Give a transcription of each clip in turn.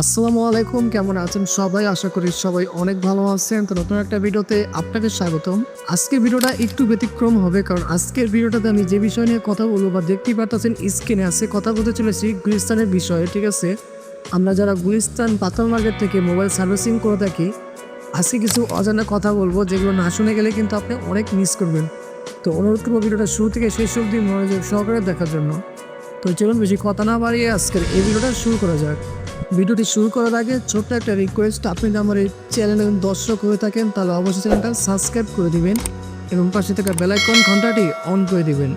আসসালামু আলাইকুম, কেমন আছেন সবাই? আশা করি সবাই অনেক ভালো আছেন। তো নতুন একটা ভিডিওতে আপনাকে স্বাগতম। আজকের ভিডিওটা একটু ব্যতিক্রম হবে, কারণ আজকের ভিডিওটাতে আমি যে বিষয় নিয়ে কথা বলব বা দেখতেই পাচ্ছেন স্ক্রিনে আছে, কথা বলতে চলেছি গুলিস্তানের বিষয়ে, ঠিক আছে? আমরা যারা গুলিস্তান পাতাল মার্কেট থেকে মোবাইল সার্ভিসিং করে থাকি, আজকে কিছু অজানা কথা বলব, যেগুলো না শুনে গেলে কিন্তু আপনি অনেক মিস করবেন। তো অনুরোধ করব ভিডিওটা শুরু থেকে শেষ অবধি মনোযোগ সহকারে দেখার জন্য। তো চলুন বেশি কথা না বাড়িয়ে আজকের এই ভিডিওটা শুরু করা যাক। ভিডিওটি শুরু করার আগে ছোট্ট একটা রিকোয়েস্ট আপনি যদি আমার এই চ্যানেলে দর্শক হয়ে থাকেন, তাহলে অবশ্যই চ্যানেলটা সাবস্ক্রাইব করে দিবেন এবং পাশে থাকা বেলাইকন ঘন্টাটি অন করে দিবেন,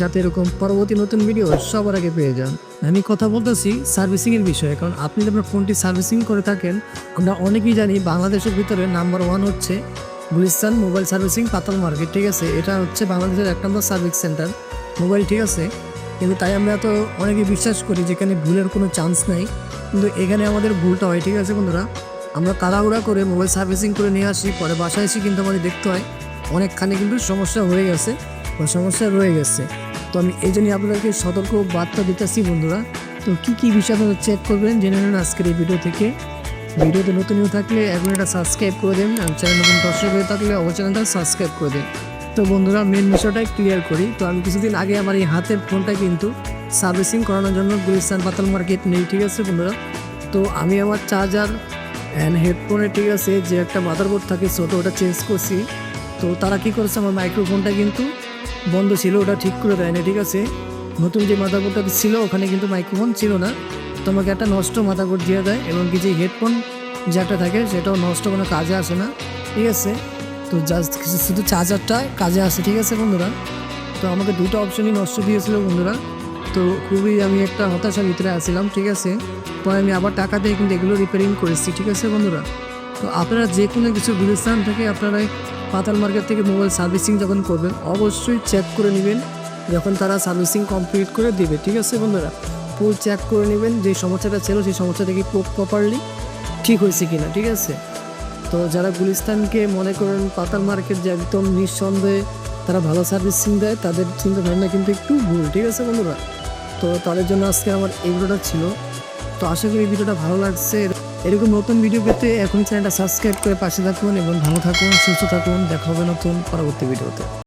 যাতে এরকম পরবর্তী নতুন ভিডিও সবার আগে পেয়ে যান। আমি কথা বলতেছি সার্ভিসিংয়ের বিষয়ে, কারণ আপনি যদি আপনার ফোনটি সার্ভিসিং করে থাকেন, আমরা অনেকেই জানি বাংলাদেশের ভিতরে নাম্বার ওয়ান হচ্ছে Gulistan mobile servicing Patal market ঠিক আছে? এটা হচ্ছে বাংলাদেশের এক নম্বর সার্ভিস সেন্টার মোবাইল ঠিক আছে? কিন্তু তাই আমরা তো অনেকে বিশ্বাস করি যেখানে ভুলের কোনো চান্স নাই। কিন্তু এখানে আমাদের ভুলটা হয়, ঠিক আছে বন্ধুরা? আমরা তাড়াহুড়া করে মোবাইল সার্ভিসিং করে নিয়ে আসি, পরে বাসায় এসে কিন্তু আমাদের দেখতে হয়। অনেকখানি কিন্তু সমস্যা হয়ে গেছে, বা সমস্যা রয়ে গেছে। তো আমি এই জন্যই আপনাদেরকে সতর্ক বার্তা দিতেছি বন্ধুরা। তো কী কী বিষয় আপনারা চেক করবেন জেনে নেন আজকের এই ভিডিও থেকে। ভিডিওতে নতুন থাকলে এখন এটা সাবস্ক্রাইব করে দিন, আর চ্যানেল নতুন দর্শক হয়ে থাকলে অবশ্যই চ্যানেলটা সাবস্ক্রাইব করে দিন। তো বন্ধুরা মেন বিষয়টা ক্লিয়ার করি। তো আমি কিছুদিন আগে আমার এই হাতের ফোনটা কিন্তু সার্ভিসিং করানোর জন্য গুলিস্তান পাতাল মার্কেট নেই, ঠিক আছে বন্ধুরা? তো আমি আমার চার্জার অ্যান্ড হেডফোনে ঠিক আছে, যে একটা মাদারবোর্ড থাকে ছোটো ওটা চেঞ্জ করছি। তো তারা কী করেছে, আমার মাইক্রোফোনটা কিন্তু বন্ধ ছিল, ওটা ঠিক করে দেয়নি, ঠিক আছে? নতুন যে মাদারবোর্ডটা ছিল, ওখানে কিন্তু মাইক্রোফোন ছিল না। তোমাকে একটা নষ্ট মাদারবোর্ড দিয়ে দেয় এবং কি যে হেডফোন যে একটা থাকে, সেটাও নষ্ট, কোনো কাজে আসে না, ঠিক আছে? তো জাস্ট শুধু চার্জারটা কাজে আসে, ঠিক আছে বন্ধুরা? তো আমাকে দুটো অপশনই নষ্ট দিয়েছিল বন্ধুরা। তো খুবই আমি একটা হতাশার ভিতরে আসছিলাম ঠিক আছে? পরে আমি আবার টাকা দিয়ে কিন্তু এগুলো রিপেয়ারিং করেছি, ঠিক আছে বন্ধুরা? তো আপনারা যে কোনো কিছু গুলিস্তান থেকে আপনারা পাতাল মার্কেট থেকে মোবাইল সার্ভিসিং যখন করবেন, অবশ্যই চেক করে নেবেন। যখন তারা সার্ভিসিং কমপ্লিট করে দেবে, ঠিক আছে বন্ধুরা? ফুল চেক করে নেবেন যে সমস্যাটা ছিল, সেই সমস্যাটা কি প্রপারলি ঠিক হয়েছে কিনা, ঠিক আছে? তো যারা গুলিস্তানকে মনে করেন পাতাল মার্কেট যে একদম নিঃসন্দেহে তারা ভালো সার্ভিসিং দেয়, তাদের চিন্তা ভাবনা কিন্তু একটু ভুল, ঠিক আছে বন্ধুরা? তো তাদের জন্য আজকে আমার এই ভিডিওটা ছিল। তো আশা করি ভিডিওটা ভালো লাগছে। এরকম নতুন ভিডিও পেতে এখন চ্যানেলটা সাবস্ক্রাইব করে পাশে থাকুন এবং ভালো থাকুন, সুস্থ থাকুন, দেখা হবে নতুন পরবর্তী ভিডিওতে।